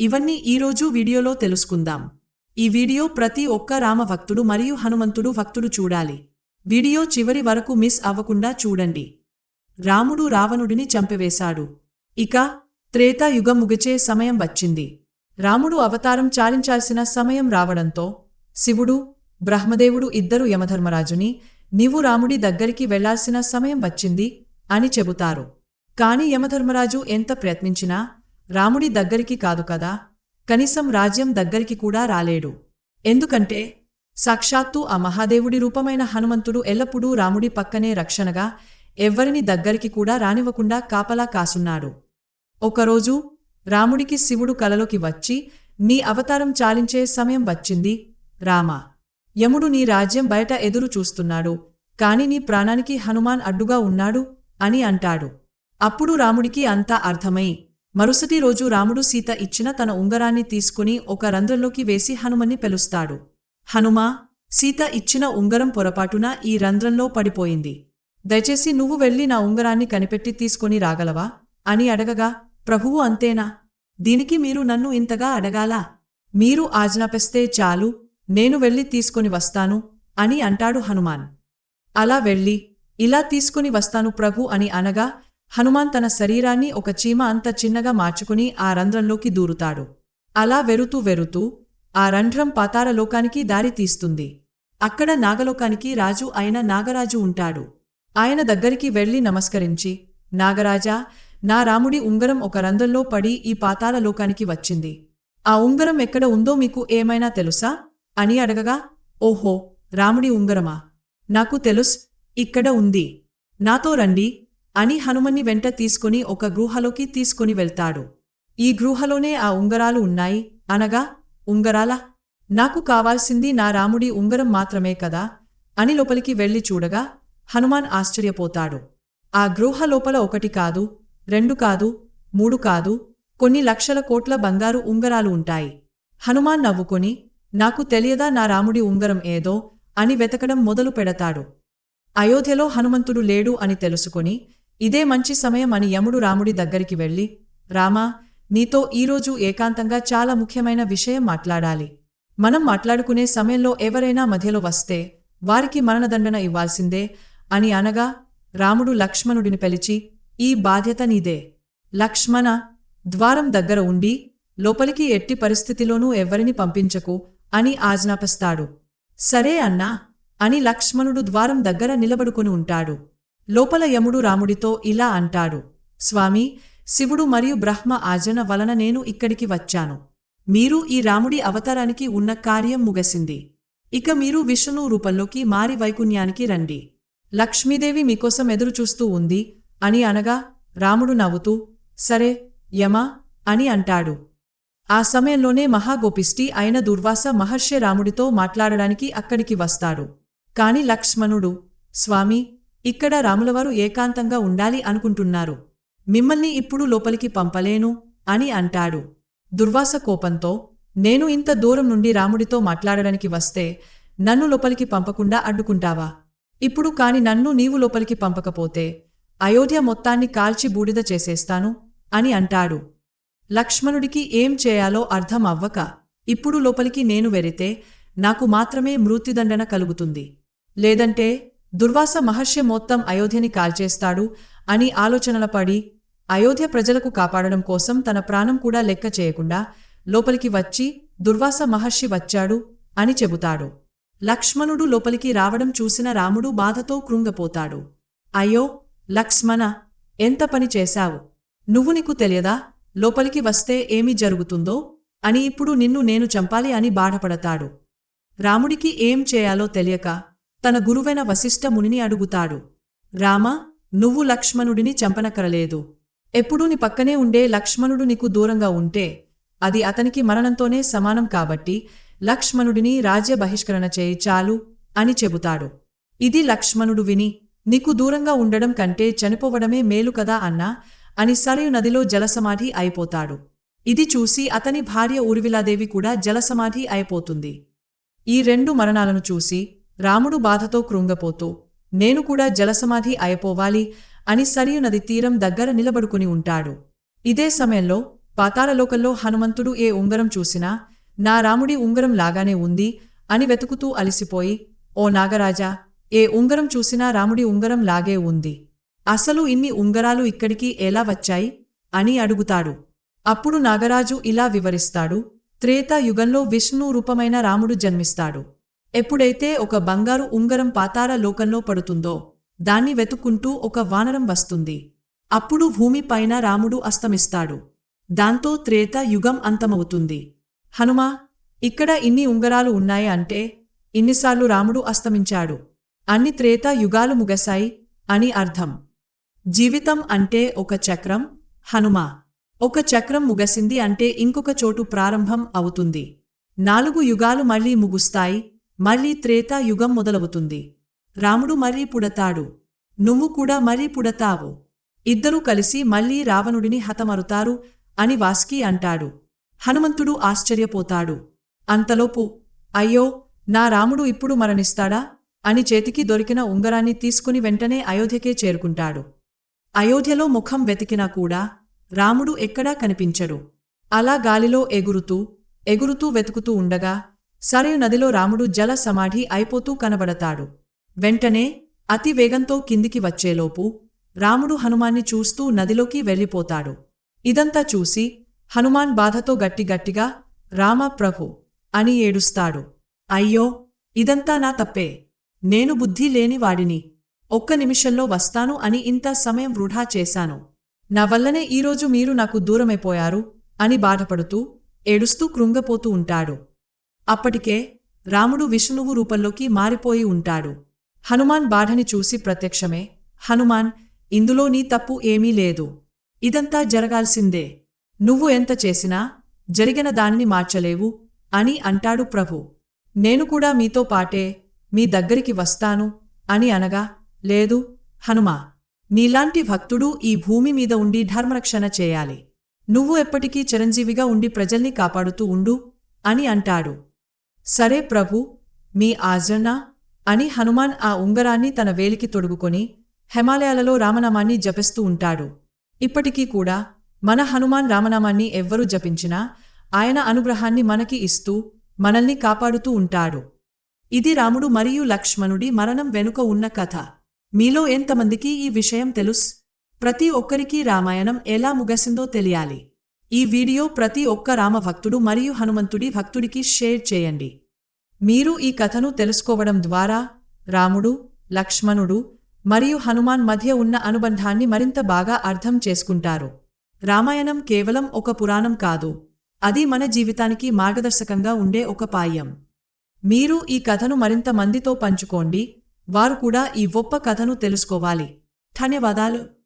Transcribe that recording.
ఇవన్నీ ఈరోజు వీడియోలో తెలుసుకుందాం. ఈ వీడియో ప్రతి ఒక్క రామ భక్తుడు మరియు హనుమంతుడు భక్తుడు చూడాలి. వీడియో చివరి వరకు మిస్ అవ్వకుండా చూడండి. రాముడు రావణుడిని చంపివేశాడు. ఇక త్రేతాయుగం ముగిచే సమయం వచ్చింది. రాముడు అవతారం చాలించాల్సిన సమయం రావడంతో శివుడు బ్రహ్మదేవుడు ఇద్దరు యమధర్మరాజుని నీవు రాముడి దగ్గరికి వెళ్ళాల్సిన సమయం వచ్చింది అని చెబుతారు. కాని యమధర్మరాజు ఎంత ప్రయత్నించినా రాముడి దగ్గరికి కాదు కదా? కనీసం రాజ్యం దగ్గరికి కూడా రాలేడు. ఎందుకంటే సాక్షాత్తు ఆ మహాదేవుడి రూపమైన హనుమంతుడు ఎల్లప్పుడూ రాముడి పక్కనే రక్షణగా ఎవ్వరిని దగ్గరికి కూడా రానివ్వకుండా కాపలా కాసున్నాడు. ఒకరోజు రాముడికి శివుడు కలలోకి వచ్చి నీ అవతారం చాలించే సమయం వచ్చింది రామా! యముడు నీ రాజ్యం బయట ఎదురు చూస్తున్నాడు కాని నీ ప్రాణానికి హనుమాన్ అడ్డుగా ఉన్నాడు అని అంటాడు. అప్పుడు రాముడికి అంతా అర్థమై మరుసటి రోజు రాముడు సీత ఇచ్చిన తన ఉంగరాన్ని తీసుకుని ఒక రంధ్రంలోకి వేసి హనుమన్ని పిలుస్తాడు. హనుమా సీత ఇచ్చిన ఉంగరం పొరపాటున ఈ రంధ్రంలో పడిపోయింది. దయచేసి నువ్వు వెళ్ళి నా ఉంగరాన్ని కనిపెట్టి తీసుకొని రాగలవా? అని అడగగా ప్రభువు అంతేనా? దీనికి మీరు నన్ను ఇంతగా అడగాలా? మీరు ఆజ్ఞాపిస్తే చాలు నేను వెళ్ళి తీసుకొని వస్తాను అని అంటాడు హనుమాన్. అలా వెళ్ళి ఇలా తీసుకుని వస్తాను ప్రభు అని అనగా హనుమాన్ తన శరీరాన్ని ఒక చీమ అంత చిన్నగా మార్చుకుని ఆ రంధ్రంలోకి దూరుతాడు. అలా వెరుతూ వెరుతూ ఆ రంధ్రం పాతారలోకానికి దారి తీస్తుంది. అక్కడ నాగలోకానికి రాజు అయిన నాగరాజు ఉంటాడు. ఆయన దగ్గరికి వెళ్ళి నమస్కరించి నాగరాజా నా రాముడి ఉంగరం ఒక రంధ్రంలో పడి ఈ పాతారలోకానికి వచ్చింది. ఆ ఉంగరం ఎక్కడ ఉందో మీకు ఏమైనా తెలుసా? అని అడగగా ఓహో రాముడి ఉంగరమా? నాకు తెలుస్ ఇక్కడ ఉంది. నాతో రండి అని హనుమన్ని వెంట తీసుకుని ఒక గృహలోకి తీసుకుని వెళ్తాడు. ఈ గృహలోనే ఆ ఉంగరాలు ఉన్నాయి. అనగా ఉంగరాల? నాకు కావాల్సింది నా రాముడి ఉంగరం మాత్రమే కదా? అని లోపలికి వెళ్ళి చూడగా హనుమాన్ ఆశ్చర్యపోతాడు. ఆ గృహ లోపల ఒకటి కాదు రెండు కాదు మూడు కాదు కొన్ని లక్షల కోట్ల బంగారు ఉంగరాలు ఉంటాయి. హనుమాన్ నవ్వుకొని నాకు తెలియదా నా రాముడి ఉంగరం ఏదో? అని వెతకడం మొదలు పెడతాడు. అయోధ్యలో హనుమంతుడు లేడు అని తెలుసుకొని ఇదే మంచి సమయం అని యముడు రాముడి దగ్గరికి వెళ్ళి రామా నీతో ఈరోజు ఏకాంతంగా చాలా ముఖ్యమైన విషయం మాట్లాడాలి. మనం మాట్లాడుకునే సమయంలో ఎవరైనా మధ్యలో వస్తే వారికి మరణదండన ఇవ్వాల్సిందే అని అనగా రాముడు లక్ష్మణుడిని పిలిచి ఈ బాధ్యత నీదే. లక్ష్మణ ద్వారం దగ్గర ఉండి లోపలికి ఎట్టి పరిస్థితిలోనూ ఎవరిని పంపించకు అని ఆజ్ఞాపిస్తాడు. సరే అన్నా అని లక్ష్మణుడు ద్వారం దగ్గర నిలబడుకుని ఉంటాడు. లోపల యముడు రాముడితో ఇలా అంటాడు స్వామి శివుడు మరియు బ్రహ్మ ఆజన వలన నేను ఇక్కడికి వచ్చాను. మీరు ఈ రాముడి అవతారానికి ఉన్న కార్యం ముగసింది. ఇక మీరు విష్ణు రూపంలోకి మారి వైకుణ్యానికి రండి. లక్ష్మీదేవి మీకోసం ఎదురుచూస్తూ ఉంది అని అనగా రాముడు నవ్వుతూ సరే యమా అని అంటాడు. ఆ సమయంలోనే మహాగోపిష్టి అయిన దుర్వాస మహర్షి రాముడితో మాట్లాడడానికి అక్కడికి వస్తాడు. కాని లక్ష్మణుడు స్వామి ఇక్కడ రాములవారు ఏకాంతంగా ఉండాలి అనుకుంటున్నారు. మిమ్మల్ని ఇప్పుడు లోపలికి పంపలేను అని అంటాడు. దుర్వాస కోపంతో నేను ఇంత దూరం నుండి రాముడితో మాట్లాడడానికి వస్తే నన్ను లోపలికి పంపకుండా అడ్డుకుంటావా? ఇప్పుడు కాని నన్ను నీవు లోపలికి పంపకపోతే అయోధ్య మొత్తాన్ని కాల్చి బూడిద చేసేస్తాను అని అంటాడు. లక్ష్మణుడికి ఏం చేయాలో అర్థం అవ్వక ఇప్పుడు లోపలికి నేను వెరితే నాకు మాత్రమే మృత్యుదండన కలుగుతుంది. లేదంటే దుర్వాస మహర్షి మొత్తం అయోధ్యని కాల్చేస్తాడు అని ఆలోచనల పడి అయోధ్య ప్రజలకు కాపాడడం కోసం తన ప్రాణం కూడా లెక్క చేయకుండా లోపలికి వచ్చి దుర్వాస మహర్షి వచ్చాడు అని చెబుతాడు. లక్ష్మణుడు లోపలికి రావడం చూసిన రాముడు బాధతో కృంగపోతాడు. అయ్యో లక్ష్మణ ఎంత పని చేశావు? నువ్వు నీకు తెలియదా? లోపలికి వస్తే ఏమి జరుగుతుందో? అని ఇప్పుడు నిన్ను నేను చంపాలి అని బాధపడతాడు. రాముడికి ఏం చేయాలో తెలియక తన గురువైన వశిష్ఠమునిని అడుగుతాడు రామ నువ్వు లక్ష్మణుడిని చంపనకరలేదు ఎప్పుడూ నీ పక్కనే ఉండే లక్ష్మణుడు నీకు దూరంగా ఉంటే అది అతనికి మరణంతోనే సమానం కాబట్టి లక్ష్మణుడిని రాజ్య బహిష్కరణ చేయి చాలు అని చెబుతాడు. ఇది లక్ష్మణుడు విని నీకు దూరంగా ఉండడం కంటే చనిపోవడమే మేలు కదా అన్నా అని సరయు నదిలో జలసమాధి అయిపోతాడు. ఇది చూసి అతని భార్య ఊర్విలాదేవి కూడా జలసమాధి అయిపోతుంది. ఈ రెండు మరణాలను చూసి రాముడు బాధతో కృంగపోతూ నేను కూడా జలసమాధి అయిపోవాలి అని సరియు నది తీరం దగ్గర నిలబడుకుని ఉంటాడు. ఇదే సమయంలో పాతాళలోకంలో హనుమంతుడు ఏ ఉంగరం చూసినా నా రాముడి ఉంగరం లాగానే ఉంది అని వెతుకుతూ అలిసిపోయి ఓ నాగరాజా ఏ ఉంగరం చూసినా రాముడి ఉంగరం లాగే ఉంది. అసలు ఇన్ని ఉంగరాలు ఇక్కడికి ఎలా వచ్చాయి? అని అడుగుతాడు. అప్పుడు నాగరాజు ఇలా వివరిస్తాడు త్రేతాయుగంలో విష్ణు రూపమైన రాముడు జన్మిస్తాడు. ఎప్పుడైతే ఒక బంగారు ఉంగరం పాతాళ లోకంలో పడుతుందో దాన్ని వెతుక్కుంటూ ఒక వానరం వస్తుంది. అప్పుడు భూమిపైన రాముడు అస్తమిస్తాడు. దాంతో త్రేత యుగం అంతమవుతుంది. హనుమా ఇక్కడ ఇన్ని ఉంగరాలు ఉన్నాయి అంటే ఇన్నిసార్లు రాముడు అస్తమించాడు. అన్ని త్రేత యుగాలు ముగసాయి అని అర్థం. జీవితం అంటే ఒక చక్రం హనుమ. ఒక చక్రం ముగసింది అంటే ఇంకొక చోటు ప్రారంభం అవుతుంది. నాలుగు యుగాలు మళ్ళీ ముగుస్తాయి మళ్ళీ త్రేతాయుగం మొదలవుతుంది. రాముడు మరీ పుడతాడు. నువ్వు కూడా మరీ పుడతావు. ఇద్దరూ కలిసి మళ్ళీ రావణుడిని హతమరుతారు అని వాస్కి అంటాడు. హనుమంతుడు ఆశ్చర్యపోతాడు. అంతలోపు అయ్యో నా రాముడు ఇప్పుడు మరణిస్తాడా? అని చేతికి దొరికిన ఉంగరాన్ని తీసుకుని వెంటనే అయోధ్యకే చేరుకుంటాడు. అయోధ్యలో ముఖం వెతికినా కూడా రాముడు ఎక్కడా కనిపించడు. అలా గాలిలో ఎగురుతూ ఎగురుతూ వెతుకుతూ ఉండగా సరయు నదిలో రాముడు జల సమాధి అయిపోతూ కనబడతాడు. వెంటనే అతి వేగంతో కిందికి వచ్చేలోపు రాముడు హనుమాన్ని చూస్తూ నదిలోకి వెళ్ళిపోతాడు. ఇదంతా చూసి హనుమాన్ బాధతో గట్టిగట్టిగా రామ ప్రభు అని ఏడుస్తాడు. అయ్యో ఇదంతా నా తప్పే. నేను బుద్ధి లేని వాడిని. ఒక్క నిమిషంలో వస్తాను అని ఇంత సమయం వృఢా చేశాను. నా వల్లనే ఈరోజు మీరు నాకు దూరమైపోయారు అని బాధపడుతూ ఏడుస్తూ కృంగపోతూ ఉంటాడు. అప్పటికే రాముడు విష్ణువు రూపంలోకి మారిపోయి ఉంటాడు. హనుమాన్ బాధని చూసి ప్రత్యక్షమే హనుమాన్ ఇందులో నీ తప్పు ఏమీ లేదు. ఇదంతా జరగాల్సిందే. నువ్వు ఎంత చేసినా జరిగిన దానిని మార్చలేవు అని అంటాడు ప్రభు. నేను కూడా మీతో పాటే మీ దగ్గరికి వస్తాను అని అనగా లేదు హనుమా నీలాంటి భక్తుడు ఈ భూమి మీద ఉండి ధర్మరక్షణ చేయాలి. నువ్వు ఎప్పటికీ చిరంజీవిగా ఉండి ప్రజల్ని కాపాడుతూ ఉండు అని అంటాడు. సరే ప్రభు మీ ఆజ్ఞ అని హనుమాన్ ఆ ఉంగరాన్ని తన వేలికి తొడుగుకొని హిమాలయాలలో రామనామాన్ని జపిస్తూ ఉంటాడు. ఇప్పటికీ కూడా మన హనుమాన్ రామనామాన్ని ఎవ్వరూ జపించినా ఆయన అనుగ్రహాన్ని మనకి ఇస్తూ మనల్ని కాపాడుతూ ఉంటాడు. ఇది రాముడు మరియు లక్ష్మణుడి మరణం వెనుక ఉన్న కథ. మీలో ఎంతమందికి ఈ విషయం తెలుస్? ప్రతి ఒక్కరికి రామాయణం ఎలా ముగసిందో తెలియాలి. ఈ వీడియో ప్రతి ఒక్క రామభక్తుడు మరియు హనుమంతుడి భక్తుడికి షేర్ చేయండి. మీరు ఈ కథను తెలుసుకోవడం ద్వారా రాముడు లక్ష్మణుడు మరియు హనుమాన్ మధ్య ఉన్న అనుబంధాన్ని మరింత బాగా అర్థం చేసుకుంటారు. రామాయణం కేవలం ఒక పురాణం కాదు. అది మన జీవితానికి మార్గదర్శకంగా ఉండే ఒక పాయం మీరు ఈ కథను మరింత మందితో పంచుకోండి. వారు కూడా ఈ గొప్ప కథను తెలుసుకోవాలి. ధన్యవాదాలు.